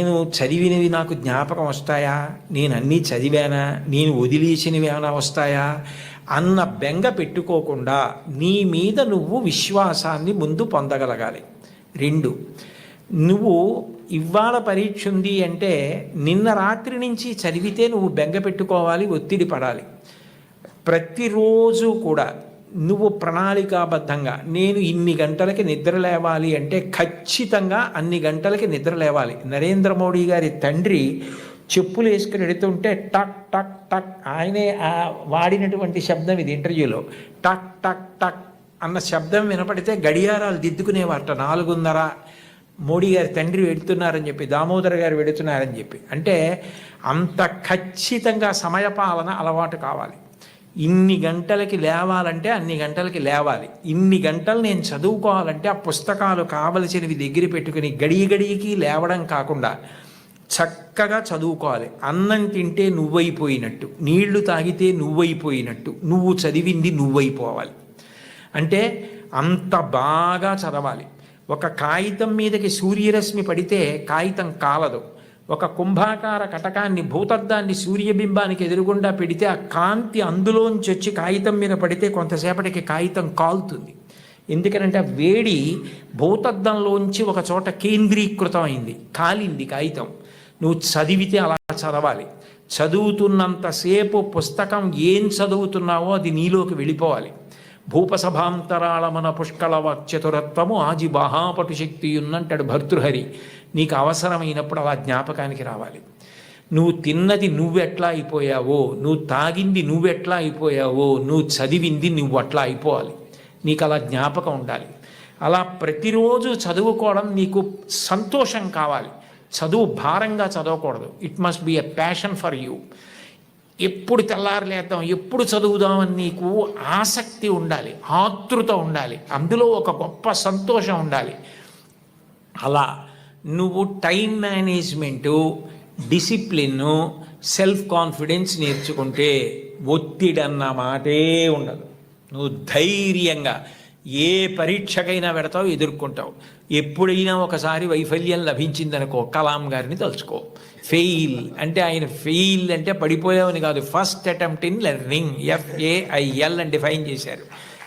నేను చదివినవి నాకు జ్ఞాపకం వస్తాయా? నేను అన్నీ చదివానా? నేను వదిలేసినవి ఏమైనా వస్తాయా? అన్న బెంగ పెట్టుకోకుండా నీ మీద నువ్వు విశ్వాసాన్ని ముందు పొందగలగాలి. రెండు నువ్వు ఇవాళ పరీక్ష ఉంది అంటే నిన్న రాత్రి నుంచి చదివితే నువ్వు బెంగ పెట్టుకోవాలి ఒత్తిడి పడాలి. ప్రతిరోజు కూడా నువ్వు ప్రణాళికాబద్ధంగా నేను ఇన్ని గంటలకి నిద్ర లేవాలి అంటే ఖచ్చితంగా అన్ని గంటలకి నిద్ర లేవాలి. నరేంద్ర మోడీ గారి తండ్రి చెప్పులు వేసుకుని వెడుతుంటే టక్ టక్ టక్ ఆయనే వాడినటువంటి శబ్దం ఇది ఇంటర్వ్యూలో. టక్ టక్ టక్ అన్న శబ్దం వినపడితే గడియారాలు దిద్దుకునేవారట. నాలుగున్నర మోడీ గారి తండ్రి వెడుతున్నారని చెప్పి దామోదర్ గారు వెడుతున్నారని చెప్పి. అంటే అంత ఖచ్చితంగా సమయపాలన అలవాటు కావాలి. ఇన్ని గంటలకి లేవాలంటే అన్ని గంటలకి లేవాలి. ఇన్ని గంటలు నేను చదువుకోవాలంటే ఆ పుస్తకాలు కావలసినవి దగ్గర పెట్టుకుని గడి గడికి లేవడం కాకుండా చక్కగా చదువుకోవాలి. అన్నం తింటే నువ్వైపోయినట్టు నీళ్ళు తాగితే నువ్వైపోయినట్టు నువ్వు చదివింది నువ్వైపోవాలి. అంటే అంత బాగా చదవాలి. ఒక కాగితం మీదకి సూర్యరశ్మి పడితే కాగితం కాలదు. ఒక కుంభాకార కటకాన్ని భూతద్దాన్ని సూర్యబింబానికి ఎదురుగుండా పెడితే ఆ కాంతి అందులోంచి వచ్చి కాగితం మీద పడితే కొంతసేపటికి కాగితం కాలుతుంది. ఎందుకనంటే ఆ వేడి భూతద్దంలోంచి ఒక చోట కేంద్రీకృతం అయింది కాలింది కాగితం. నువ్వు చదివితే అలా చదవాలి. చదువుతున్నంతసేపు పుస్తకం ఏం చదువుతున్నావో అది నీలోకి వెళ్ళిపోవాలి. భూపసభాంతరాళమన పుష్కళ వాక్చతురత్వము ఆజి మహాపటు శక్తి ఉన్నంటాడు భర్తృహరి. నీకు అవసరమైనప్పుడు అలా జ్ఞాపకానికి రావాలి. నువ్వు తిన్నది నువ్వెట్లా అయిపోయావో నువ్వు తాగింది నువ్వెట్లా అయిపోయావో నువ్వు చదివింది నువ్వు అట్లా అయిపోవాలి. నీకు అలా జ్ఞాపకం ఉండాలి. అలా ప్రతిరోజు చదువుకోవడం నీకు సంతోషం కావాలి. చదువు భారంగా చదవకూడదు. It must be a passion for you ఎప్పుడు తెల్లారలేద్దాం ఎప్పుడు చదువుదామని నీకు ఆసక్తి ఉండాలి ఆతృత ఉండాలి అందులో ఒక గొప్ప సంతోషం ఉండాలి. అలా నువ్వు టైం మేనేజ్మెంటు డిసిప్లిన్ను సెల్ఫ్ కాన్ఫిడెన్స్ నేర్చుకుంటే ఒత్తిడి అన్న మాటే ఉండదు. నువ్వు ధైర్యంగా ఏ పరీక్షకైనా పెడతావు ఎదుర్కొంటావు. ఎప్పుడైనా ఒకసారి వైఫల్యం లభించిందనుకో కలాం గారిని తలుచుకో. ఫెయిల్ అంటే ఆయన ఫెయిల్ అంటే పడిపోయావని కాదు. First attempt in learning F A I L అని డిఫైన్ చేశారు.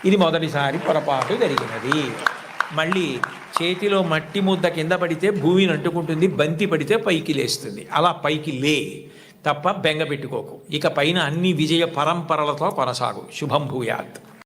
ఇది మొదటిసారి పొరపాటు జరిగినది. మళ్ళీ చేతిలో మట్టి ముద్ద కింద పడితే భూమిని అంటుకుంటుంది బంతి పడితే పైకి లేస్తుంది. అలా పైకి లే తప్ప బెంగ పెట్టుకోకు. ఇక పైన అన్ని విజయ పరంపరలతో కొనసాగు. శుభం భూయాత్.